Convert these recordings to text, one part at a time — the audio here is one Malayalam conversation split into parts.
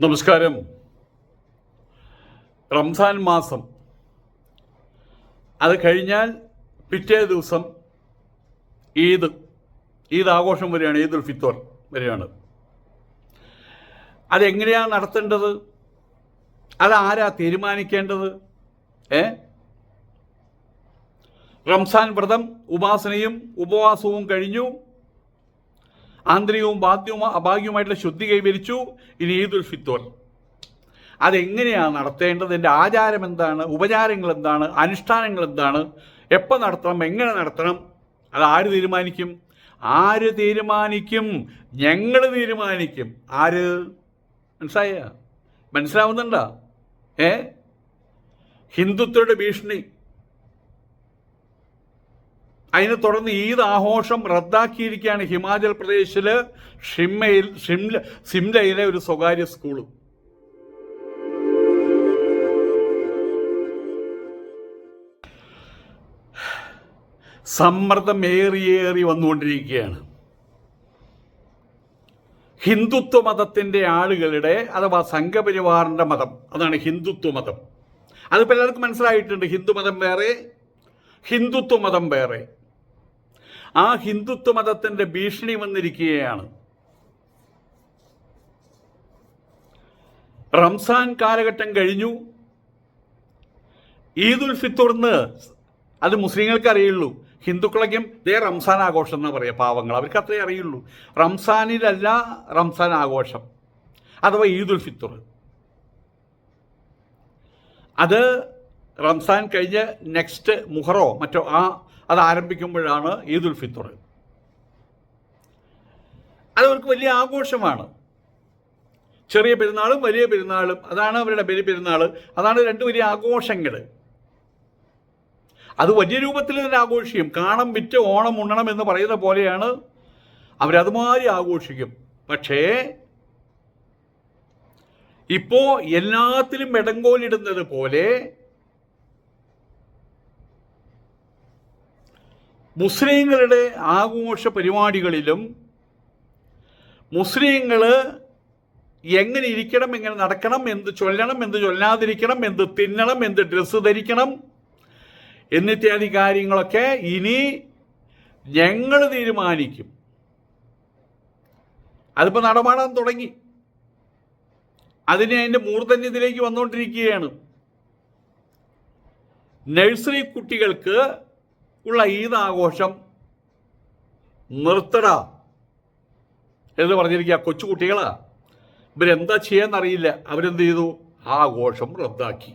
നമസ്കാരം. റംസാൻ മാസം. അത് കഴിഞ്ഞാൽ പിറ്റേ ദിവസം ഈദ് ഈദ് ആഘോഷം വരികയാണ് ഈദുൽ ഫിത്തോർ വരികയാണ് അതെങ്ങനെയാണ് നടത്തേണ്ടത്? അതാരാ തീരുമാനിക്കേണ്ടത്? ഏ? റംസാൻ വ്രതം ഉപാസനയും ഉപവാസവും കഴിഞ്ഞു. ആന്തരികവും ബാധ്യവും അഭാഗ്യവുമായിട്ടുള്ള ശുദ്ധി കൈവരിച്ചു. ഇനി ഈദുൽ ഫിത്തോർ അതെങ്ങനെയാണ് നടത്തേണ്ടത്? എന്റെ ആചാരം എന്താണ്? ഉപചാരങ്ങൾ എന്താണ്? അനുഷ്ഠാനങ്ങൾ എന്താണ്? എപ്പോൾ നടത്തണം? എങ്ങനെ നടത്തണം? അത് ആര് തീരുമാനിക്കും? ആര് തീരുമാനിക്കും? ഞങ്ങൾ തീരുമാനിക്കും. ആര്? മനസ്സിലായ? മനസ്സിലാവുന്നുണ്ടോ? ഏ? ഹിന്ദുത്വയുടെ ഭീഷണി. അതിനെ തുടർന്ന് ഈദ് ആഘോഷം റദ്ദാക്കിയിരിക്കുകയാണ് ഹിമാചൽ പ്രദേശിൽ ഷിംലയിൽ ഷിംല സിംലയിലെ ഒരു സ്വകാര്യ സ്കൂൾ. സമ്മർദ്ദം ഏറിയേറി വന്നുകൊണ്ടിരിക്കുകയാണ്. ഹിന്ദുത്വ മതത്തിന്റെ ആളുകളുടെ അഥവാ സംഘപരിവാറിന്റെ മതം അതാണ് ഹിന്ദുത്വ മതം. അത് പലർക്കും മനസ്സിലായിട്ടുണ്ട് ഹിന്ദു മതം വേറെ ഹിന്ദുത്വ മതം വേറെ. ആ ഹിന്ദുത്വ മതത്തിന്റെ ഭീഷണി വന്നിരിക്കുകയാണ്. റംസാൻ കാലഘട്ടം കഴിഞ്ഞു. ഈദുൽ ഫിത്തറിന് അത് മുസ്ലിങ്ങൾക്ക് അറിയുള്ളൂ. ഹിന്ദുക്കളൊക്കെയും ദേ റംസാൻ ആഘോഷം എന്ന് പറയുക പാവങ്ങൾ. അവർക്ക് അത്രേ അറിയുള്ളൂ. റംസാനിലല്ല റംസാൻ ആഘോഷം. അഥവാ ഈദുൽ ഫിത്തർ. അത് റംസാൻ കഴിഞ്ഞ് നെക്സ്റ്റ് മുഹറോ മറ്റോ ആ അത് ആരംഭിക്കുമ്പോഴാണ് ഈദുൽ ഫിത്തർ അത് അവർക്ക് വലിയ ആഘോഷമാണ്. ചെറിയ പെരുന്നാളും വലിയ പെരുന്നാളും അതാണ് അവരുടെ ബലി പെരുന്നാൾ അതാണ് രണ്ട് വലിയ ആഘോഷങ്ങൾ. അത് വലിയ രൂപത്തിൽ തന്നെ ആഘോഷിക്കും. കാണം വിറ്റ് ഓണം ഉണ്ണണം എന്ന് പറയുന്ന പോലെയാണ് അവരതുമാതിരി ആഘോഷിക്കും. പക്ഷേ ഇപ്പോൾ എല്ലാത്തിലും ഇടങ്കോലിടുന്നത് പോലെ മുസ്ലിങ്ങളുടെ ആഘോഷ പരിപാടികളിലും മുസ്ലിങ്ങൾ എങ്ങനെ ഇരിക്കണം എങ്ങനെ നടക്കണം എന്ത് ചൊല്ലണം എന്ത് ചൊല്ലാതിരിക്കണം എന്ത് തിന്നണം എന്ത് ഡ്രസ്സ് ധരിക്കണം എന്നിത്യാദി കാര്യങ്ങളൊക്കെ ഇനി ഞങ്ങൾ തീരുമാനിക്കും. അതിപ്പോൾ നടമാടാൻ തുടങ്ങി. അതിനെ അതിന്റെ മൂർധന്യത്തിലേക്ക് വന്നുകൊണ്ടിരിക്കുകയാണ് നഴ്സറി കുട്ടികൾക്ക് ഉള്ള ഈദ് ആഘോഷം നിർത്തട എന്ന് പറഞ്ഞിരിക്കുക കൊച്ചു കുട്ടികളാ ഇവരെന്താ ചെയ്യാന്നറിയില്ല. അവരെന്ത് ചെയ്തു? ആഘോഷം റദ്ദാക്കി.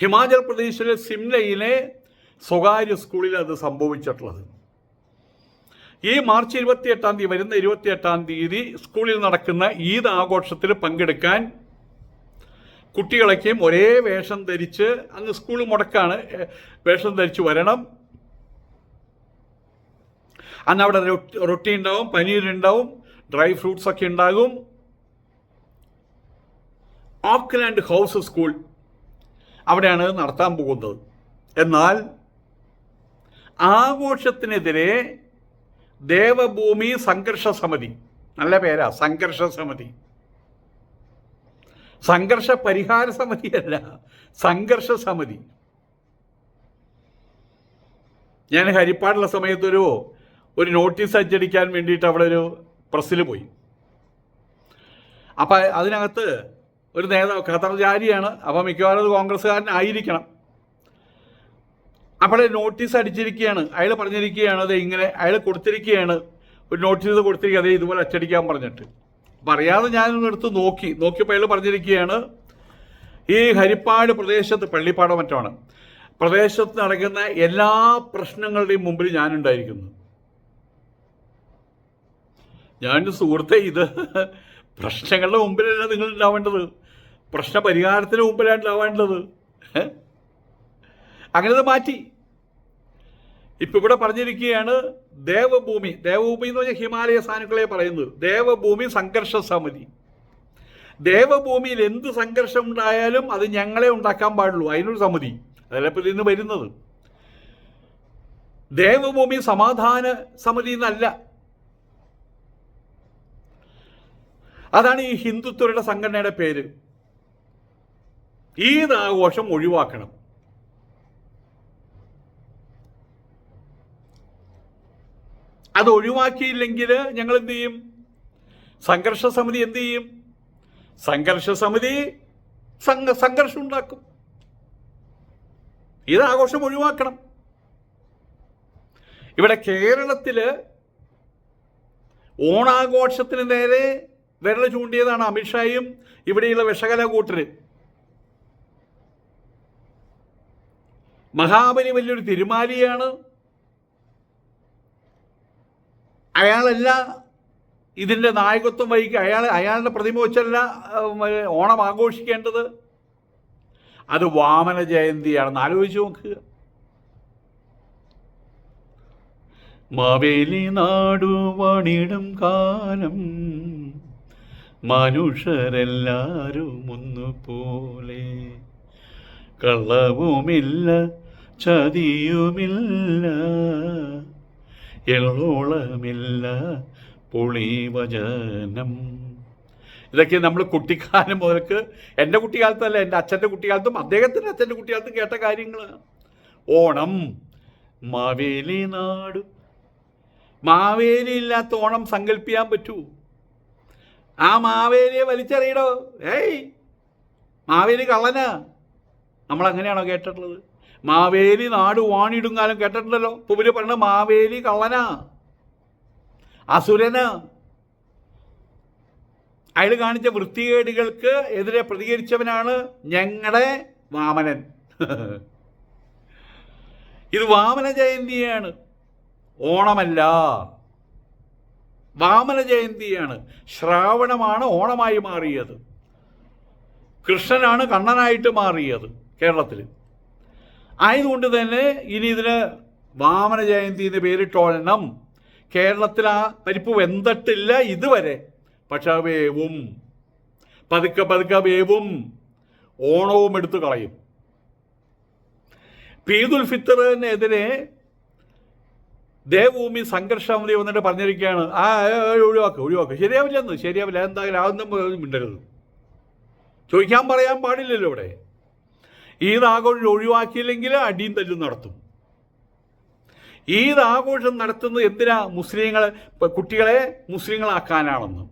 ഹിമാചൽ പ്രദേശിലെ സിംലയിലെ സ്വകാര്യ സ്കൂളിൽ അത് സംഭവിച്ചിട്ടുള്ളത്. ഈ മാർച്ച് ഇരുപത്തി എട്ടാം തീയതി വരുന്ന ഇരുപത്തി എട്ടാം തീയതി സ്കൂളിൽ നടക്കുന്ന ഈദ് ആഘോഷത്തിൽ പങ്കെടുക്കാൻ കുട്ടികളൊക്കെയും ഒരേ വേഷം ധരിച്ച് അങ്ങ് സ്കൂൾ മുടക്കാണ് വേഷം ധരിച്ച് വരണം. അന്ന് അവിടെ റൊട്ടി ഉണ്ടാവും പനീർ ഉണ്ടാവും ഡ്രൈ ഫ്രൂട്ട്സ് ഒക്കെ ഉണ്ടാകും. ഓക്ലാൻഡ് ഹൗസ് സ്കൂൾ അവിടെയാണ് നടത്താൻ പോകുന്നത്. എന്നാൽ ആഘോഷത്തിനെതിരെ ദേവഭൂമി സംഘർഷ സമിതി നല്ല പേരാ സംഘർഷ സമിതി. സംഘർഷ പരിഹാര സമിതിയല്ല സംഘർഷ സമിതി. ഞാൻ ഹരിപ്പാടുള്ള സമയത്തൊരു ഒരു നോട്ടീസ് അച്ചടിക്കാൻ വേണ്ടിയിട്ട് അവിടെ ഒരു പ്രസ്സിൽ പോയി. അപ്പം അതിനകത്ത് ഒരു നേതാവ് ഖത്തർ ജാരിയാണ് അപ്പോൾ മിക്കവാറും അത് കോൺഗ്രസ്സുകാരനായിരിക്കണം അപ്പോൾ നോട്ടീസ് അടിച്ചിരിക്കുകയാണ് അയാൾ പറഞ്ഞിരിക്കുകയാണ് അത് ഇങ്ങനെ അയാൾ കൊടുത്തിരിക്കുകയാണ് ഒരു നോട്ടീസ് കൊടുത്തിരിക്കുക അതേ ഇതുപോലെ അച്ചടിക്കാൻ പറഞ്ഞിട്ട്. അപ്പം ഞാൻ എടുത്ത് നോക്കി. നോക്കിയപ്പോൾ അയാൾ പറഞ്ഞിരിക്കുകയാണ് ഈ ഹരിപ്പാട് പ്രദേശത്ത് പള്ളിപ്പാടം മറ്റാണ്. പ്രദേശത്ത് നടക്കുന്ന എല്ലാ പ്രശ്നങ്ങളുടെയും മുമ്പിൽ ഞാനുണ്ടായിരിക്കുന്നു. ഞാൻ സുഹൃത്തെ ഇത് പ്രശ്നങ്ങളുടെ മുമ്പിലല്ല നിങ്ങൾ ഉണ്ടാവേണ്ടത്. പ്രശ്ന പരിഹാരത്തിന് മുമ്പിലാണ് ഉണ്ടാവേണ്ടത്? അങ്ങനെ മാറ്റി. ഇപ്പൊ ഇവിടെ പറഞ്ഞിരിക്കുകയാണ് ദേവഭൂമി ദേവഭൂമി എന്ന് പറഞ്ഞാൽ ഹിമാലയ സാനുക്കളെ പറയുന്നത്. ദേവഭൂമി സംഘർഷ സമിതി. ദേവഭൂമിയിൽ എന്ത് സംഘർഷം ഉണ്ടായാലും അത് ഞങ്ങളെ ഉണ്ടാക്കാൻ പാടുള്ളൂ. അതിനൊരു സമിതി. അതല്ല ഇന്ന് വരുന്നത്. ദേവഭൂമി സമാധാന സമിതി എന്നല്ല. അതാണ് ഈ ഹിന്ദുത്വരുടെ സംഘടനയുടെ പേര്. ഈ ആഘോഷം ഒഴിവാക്കണം. അത് ഒഴിവാക്കിയില്ലെങ്കിൽ ഞങ്ങൾ എന്ത് ചെയ്യും? സംഘർഷ സമിതി എന്ത് ചെയ്യും? സംഘർഷ സമിതി സംഘ സംഘർഷം ഉണ്ടാക്കും. ഇത് ആഘോഷം ഒഴിവാക്കണം. ഇവിടെ കേരളത്തിൽ ഓണാഘോഷത്തിന് നേരെ വിരൽ ചൂണ്ടിയതാണ് അമിത്ഷായും ഇവിടെയുള്ള വിഷകല കൂട്ടര്. മഹാബലി വലിയൊരു തിരുമാലിയാണ്. അയാളല്ല ഇതിന്റെ നായകത്വം വഹിക്കുക. അയാൾ അയാളുടെ പ്രതിമ വെച്ചല്ല ഓണം ആഘോഷിക്കേണ്ടത്. അത് വാമന ജയന്തിയാണെന്ന് ആലോചിച്ച് നോക്കുക. മവേലി നാടു വണിടും കാലം മനുഷ്യരെല്ലാരും ഒന്നുപോലെ. കള്ളവുമില്ല ചതിയുമില്ല. എള്ളോളമില്ല പുളിവചനം. ഇതൊക്കെ നമ്മൾ കുട്ടിക്കാലം മുതൽക്ക് എന്റെ കുട്ടിക്കാലത്തല്ല എന്റെ അച്ഛന്റെ കുട്ടിക്കാലത്തും അദ്ദേഹത്തിന്റെ അച്ഛന്റെ കുട്ടിക്കാലത്തും കേട്ട കാര്യങ്ങൾ ഓണം മാവേലി നാട്. മാവേലി ഇല്ലാത്ത ഓണം സങ്കല്പിക്കാൻ പറ്റൂ. ആ മാവേലിയെ വലിച്ചെറിയടോ. ഏയ് മാവേലി കള്ളനാ. നമ്മൾ അങ്ങനെയാണോ കേട്ടിട്ടുള്ളത്? മാവേലി നാട് വാണിടും കാലം കേട്ടിട്ടുണ്ടല്ലോ. ഇപ്പൊ ഇവർ പറഞ്ഞ മാവേലി കള്ളനാ. അസുരന്. അയാൾ കാണിച്ച വൃത്തികേടുകൾക്ക് എതിരെ പ്രതികരിച്ചവനാണ് ഞങ്ങളുടെ വാമനൻ. ഇത് വാമന ജയന്തിയാണ്. ഓണമല്ല. വാമന ജയന്തിയാണ്. ശ്രാവണമാണ് ഓണമായി മാറിയത്. കൃഷ്ണനാണ് കണ്ണനായിട്ട് മാറിയത് കേരളത്തിൽ ആയതുകൊണ്ട് തന്നെ ഇനി ഇതിന് വാമന ജയന്തി എന്ന് പേരിട്ടോളണം കേരളത്തിൽ ആ പരിപ്പ് വെന്തട്ടില്ല ഇതുവരെ. പക്ഷെ വേവും. പതുക്കെ പതുക്കെ വേവും. ഓണവും എടുത്തു കളയും. പീതുൽ ഫിത്തറിനെതിരെ ദേവഭൂമി സംഘർഷാമതി വന്നിട്ട് പറഞ്ഞിരിക്കുകയാണ്. ആ, ഒഴിവാക്ക് ഒഴിവാക്ക്. ശരിയാവില്ലെന്ന് ശരിയാവില്ല. എന്തായാലും അതൊന്നും മിണ്ടരുത്. ചോദിക്കാൻ പറയാൻ പാടില്ലല്ലോ ഇവിടെ. ഈദ് ആഘോഷം ഒഴിവാക്കിയില്ലെങ്കിൽ അടിയും തല്ലും നടത്തും. ഈ ആഘോഷം നടത്തുന്നത് എന്തിനാ മുസ്ലിങ്ങളെ കുട്ടികളെ മുസ്ലിങ്ങളാക്കാനാണെന്ന്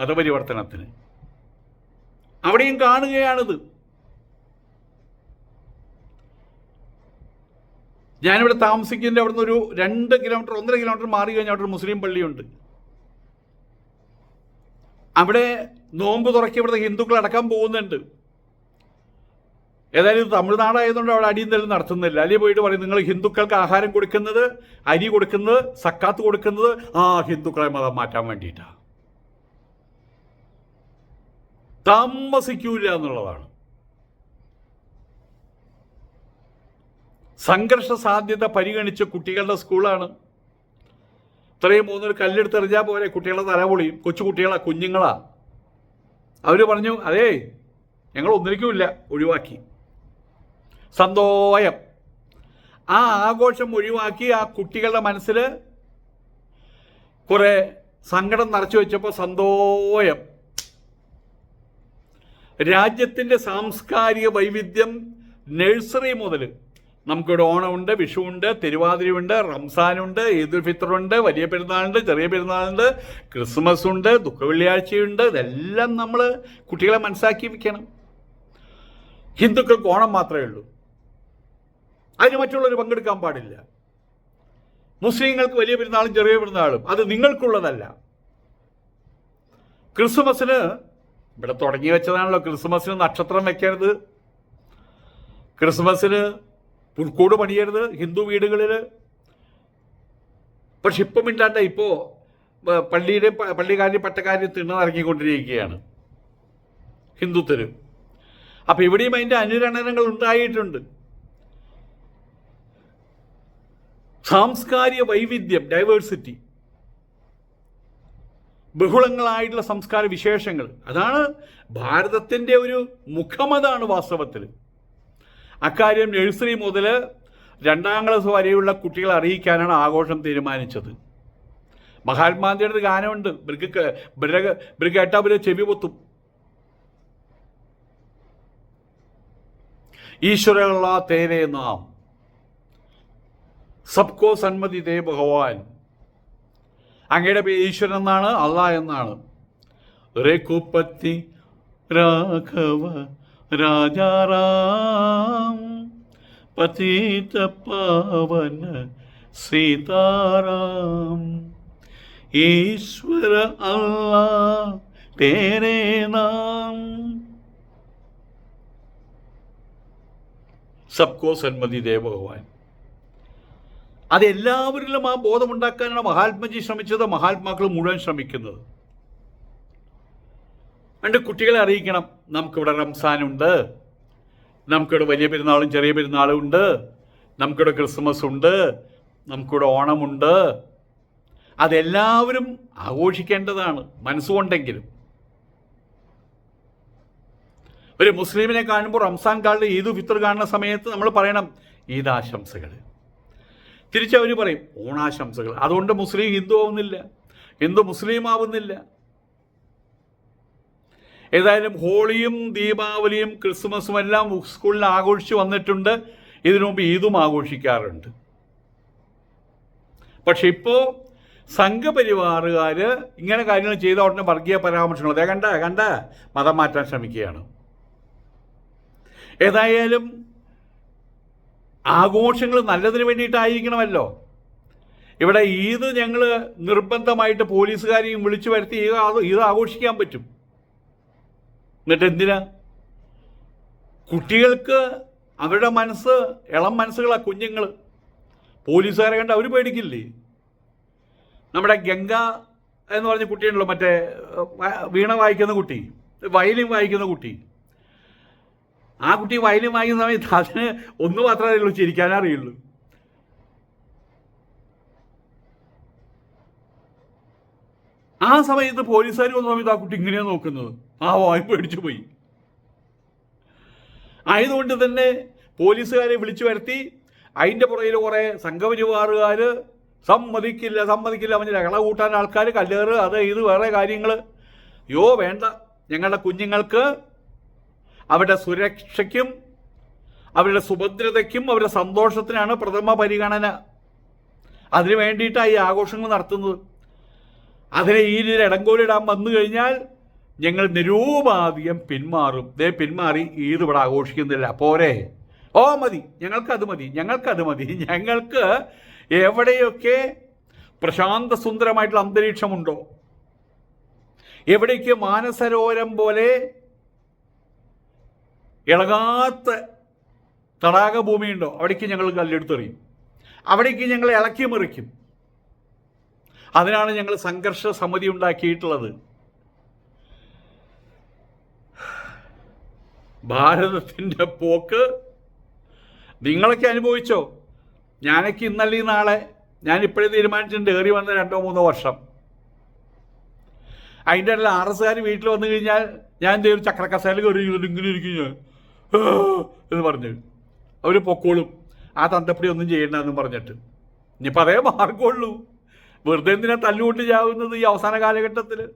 മതപരിവർത്തനത്തിന്? അവിടെയും കാണുകയാണിത്. ഞാനിവിടെ താമസിക്കുന്നതിന്റെ അവിടുന്ന് ഒരു രണ്ട് കിലോമീറ്റർ ഒന്നര കിലോമീറ്റർ മാറി കഴിഞ്ഞാൽ അവിടെ ഒരു മുസ്ലിം പള്ളിയുണ്ട്. അവിടെ നോമ്പ് തുറക്കി ഇവിടുത്തെ ഹിന്ദുക്കൾ അടക്കാൻ പോകുന്നുണ്ട്. ഏതായാലും തമിഴ്നാടായതുകൊണ്ട് അവിടെ അടിയും തല്ലും നടത്തുന്നില്ല. അല്ലെങ്കിൽ പോയിട്ട് പറയും നിങ്ങൾ ഹിന്ദുക്കൾക്ക് ആഹാരം കൊടുക്കുന്നത് അരി കൊടുക്കുന്നത് സക്കാത്ത് കൊടുക്കുന്നത് ആ ഹിന്ദുക്കളെ മതം മാറ്റാൻ വേണ്ടിയിട്ടാണ് താമസിക്കൂല എന്നുള്ളതാണ്. സംഘർഷ സാധ്യത പരിഗണിച്ച് കുട്ടികളുടെ സ്കൂളാണ്. ഇത്രയും മൂന്നൊരു കല്ലെടുത്തെറിഞ്ഞാൽ പോലെ കുട്ടികളുടെ തലപൊളിയും കൊച്ചു കുട്ടികളാ കുഞ്ഞുങ്ങളാ. അവർ പറഞ്ഞു അതേ ഞങ്ങൾ ഒന്നിരിക്കുമില്ല ഒഴിവാക്കി. സന്തോയം ആ ആഘോഷം ഒഴിവാക്കി ആ കുട്ടികളുടെ മനസ്സിൽ കുറെ സങ്കടം നിറച്ചു വെച്ചപ്പോൾ സന്തോയം രാജ്യത്തിന്റെ സാംസ്കാരിക വൈവിധ്യം നഴ്സറി മുതൽ നമുക്കിവിടെ ഓണമുണ്ട് വിഷുവുണ്ട് തിരുവാതിരയുണ്ട് റംസാനുണ്ട് ഈദുൽ ഫിത്തറുണ്ട് വലിയ പെരുന്നാളുണ്ട് ചെറിയ പെരുന്നാളുണ്ട് ക്രിസ്മസ് ഉണ്ട് ദുഃഖവെള്ളിയാഴ്ചയുണ്ട്. ഇതെല്ലാം നമ്മൾ കുട്ടികളെ മനസ്സാക്കി വയ്ക്കണം ഹിന്ദുക്കൾക്ക് ഓണം മാത്രമേ ഉള്ളൂ. അതിന് മറ്റുള്ളവർ പങ്കെടുക്കാൻ പാടില്ല. മുസ്ലിങ്ങൾക്ക് വലിയ പെരുന്നാളും ചെറിയ പെരുന്നാളും അത് നിങ്ങൾക്കുള്ളതല്ല. ക്രിസ്മസിന് ഇവിടെ തുടങ്ങി വെച്ചതാണല്ലോ ക്രിസ്മസിന് നക്ഷത്രം വെക്കരുത്. ക്രിസ്മസിന് പുൽക്കൂട് പണിയരുത് ഹിന്ദു വീടുകളിൽ പക്ഷെ ഇപ്പം മിണ്ടാണ്ട ഇപ്പോൾ പള്ളിയുടെ പള്ളിക്കാരി പട്ടക്കാരി തിണ്ണിറങ്ങിക്കൊണ്ടിരിക്കുകയാണ് ഹിന്ദുത്വരും. അപ്പം ഇവിടെയും അതിന്റെ അനുരണനങ്ങൾ ഉണ്ടായിട്ടുണ്ട്. സാംസ്കാരിക വൈവിധ്യം ഡൈവേഴ്സിറ്റി ബഹുളങ്ങളായിട്ടുള്ള സംസ്കാര വിശേഷങ്ങൾ. അതാണ് ഭാരതത്തിന്റെ ഒരു മുഖമതാണ് വാസ്തവത്തിൽ. അക്കാര്യം നഴ്സറി മുതൽ രണ്ടാം ക്ലാസ് വരെയുള്ള കുട്ടികളെ അറിയിക്കാനാണ് ആഘോഷം തീരുമാനിച്ചത്. മഹാത്മാഗാന്ധിയുടെ ഒരു ഗാനമുണ്ട് ബ്രിഗ് കേട്ടാൽ ഇവർ ചെവി പൊത്തും. ഈശ്വരള്ള തേനെ നാം. സബ്കോ സന്മതി ദേ ഭഗവാൻ. അങ്ങയുടെ പേര് ഈശ്വരൻ എന്നാണ് അല്ല എന്നാണ്. രഘുപത്തി രാഘവ രാജാറാം പതിത പാവന സീതാറാം ഈശ്വര അല്ല തേരേ നാം. സബ്കോ സന്മതി ദേ ഭഗവാൻ. അത് എല്ലാവരിലും ആ ബോധമുണ്ടാക്കാനാണ് മഹാത്മജി ശ്രമിച്ചത് മഹാത്മാക്കൾ മുഴുവൻ ശ്രമിക്കുന്നത്. രണ്ട് കുട്ടികളെ അറിയിക്കണം. നമുക്കിവിടെ റംസാനുണ്ട്. നമുക്കിവിടെ വലിയ പെരുന്നാളും ചെറിയ പെരുന്നാളും ഉണ്ട്. നമുക്കിവിടെ ക്രിസ്മസ് ഉണ്ട്. നമുക്കിവിടെ ഓണമുണ്ട്. അതെല്ലാവരും ആഘോഷിക്കേണ്ടതാണ് മനസ്സുകൊണ്ടെങ്കിലും. ഒരു മുസ്ലിമിനെ കാണുമ്പോൾ റംസാൻ കാലിൽ ഈദ് ഫിത്തർ കാണുന്ന സമയത്ത് നമ്മൾ പറയണം ഈദാശംസകൾ തിരിച്ചവർ പറയും ഓണാശംസകൾ. അതുകൊണ്ട് മുസ്ലിം ഹിന്ദു ആവുന്നില്ല. ഹിന്ദു മുസ്ലിം ആവുന്നില്ല. ഏതായാലും ഹോളിയും ദീപാവലിയും ക്രിസ്മസും എല്ലാം സ്കൂളിൽ ആഘോഷിച്ച് വന്നിട്ടുണ്ട്. ഇതിനു മുമ്പ് ഈദും ആഘോഷിക്കാറുണ്ട്. പക്ഷെ ഇപ്പോൾ സംഘപരിവാറുകാർ ഇങ്ങനെ കാര്യങ്ങൾ ചെയ്ത ഉടനെ വർഗീയ പരാമർശങ്ങൾ. അതേ കണ്ട കണ്ട മതം മാറ്റാൻ ശ്രമിക്കുകയാണ്. ഏതായാലും ആഘോഷങ്ങൾ നല്ലതിന് വേണ്ടിയിട്ടായിരിക്കണമല്ലോ. ഇവിടെ ഈദ് ഞങ്ങൾ നിർബന്ധമായിട്ട് പോലീസുകാരെയും വിളിച്ചു വരുത്തി ഈദ് ആഘോഷിക്കാൻ പറ്റും. എന്നിട്ട് എന്തിനാ? കുട്ടികൾക്ക് അവരുടെ മനസ്സ് ഇളം മനസ്സുകളാ കുഞ്ഞുങ്ങൾ. പോലീസുകാരെ കണ്ട് അവർ പേടിക്കില്ലേ? നമ്മുടെ ഗംഗ എന്ന് പറഞ്ഞ കുട്ടിയുണ്ടല്ലോ മറ്റേ വീണ വായിക്കുന്ന കുട്ടി വയലിൻ വായിക്കുന്ന കുട്ടി. ആ കുട്ടി വയലിൽ വാങ്ങുന്ന സമയത്ത് അതിന് ഒന്ന് മാത്രമേ അറിയുള്ളൂ ചിരിക്കാനേ അറിയുള്ളൂ. ആ സമയത്ത് പോലീസുകാർ വന്ന സമയത്ത് ആ കുട്ടി ഇങ്ങനെയാണ് നോക്കുന്നത്. ആ വായ്പ പേടിച്ചു പോയി. ആയതുകൊണ്ട് തന്നെ പോലീസുകാരെ വിളിച്ചു വരുത്തി. അതിന്റെ പുറകിൽ കുറേ സംഘപരിവാറുകാർ സമ്മതിക്കില്ല സമ്മതിക്കില്ല അവന്റെ ലഹള കൂട്ടാൻ ആൾക്കാർ കല്ലേറ് അത് ഇത് വേറെ കാര്യങ്ങൾ യോ വേണ്ട. ഞങ്ങളുടെ കുഞ്ഞുങ്ങൾക്ക് അവരുടെ സുരക്ഷയ്ക്കും അവരുടെ സുഭദ്രതയ്ക്കും അവരുടെ സന്തോഷത്തിനാണ് പ്രഥമ പരിഗണന. അതിനു വേണ്ടിയിട്ടാണ് ഈ ആഘോഷങ്ങൾ നടത്തുന്നത്. അതിനെ ഈ രീതിയിൽ ഇടങ്കോലിടാൻ വന്നു കഴിഞ്ഞാൽ ഞങ്ങൾ നിരൂപാധികം പിന്മാറും. ദേ പിന്മാറി ഈദ് ഇവിടെ ആഘോഷിക്കുന്നില്ല. പോരെ. ഓ മതി. ഞങ്ങൾക്കത് മതി. ഞങ്ങൾക്കത് മതി. ഞങ്ങൾക്ക് എവിടെയൊക്കെ പ്രശാന്ത സുന്ദരമായിട്ടുള്ള അന്തരീക്ഷമുണ്ടോ? എവിടേക്ക് മാനസരോരം പോലെ ഇളകാത്ത തടാക ഭൂമിയുണ്ടോ അവിടേക്ക് ഞങ്ങൾ കല്ലെടുത്തെറിയും. അവിടേക്ക് ഞങ്ങൾ ഇളക്കി മറിക്കും. അതിനാണ് ഞങ്ങൾ സംഘർഷ സമിതി ഉണ്ടാക്കിയിട്ടുള്ളത്. ഭാരതത്തിന്റെ പോക്ക് നിങ്ങളൊക്കെ അനുഭവിച്ചോ? ഞാനൊക്കെ ഇന്നലെ നാളെ ഞാൻ ഇപ്പോഴേ തീരുമാനിച്ചിട്ടുണ്ട് ഏറി വന്ന രണ്ടോ മൂന്നോ വർഷം. അതിന്റെ ഇടയിൽ ആർ എസ്കാർ വീട്ടിൽ വന്നു കഴിഞ്ഞാൽ ഞാൻ എന്തെങ്കിലും ചക്രക്കസേല കയറി ഇങ്ങനെ ഇരിക്കും ഞാൻ. എന്ന് പറഞ്ഞു. അവർ പൊക്കോളും. ആ തന്തപ്പടി ഒന്നും ചെയ്യണ്ട എന്ന് പറഞ്ഞിട്ട്. ഇനിയിപ്പോൾ അതേ മാർഗമുള്ളൂ വെറുതെ എന്തിനാ തല്ലുകൊണ്ട് ചാവുന്നത് ഈ അവസാന കാലഘട്ടത്തിൽ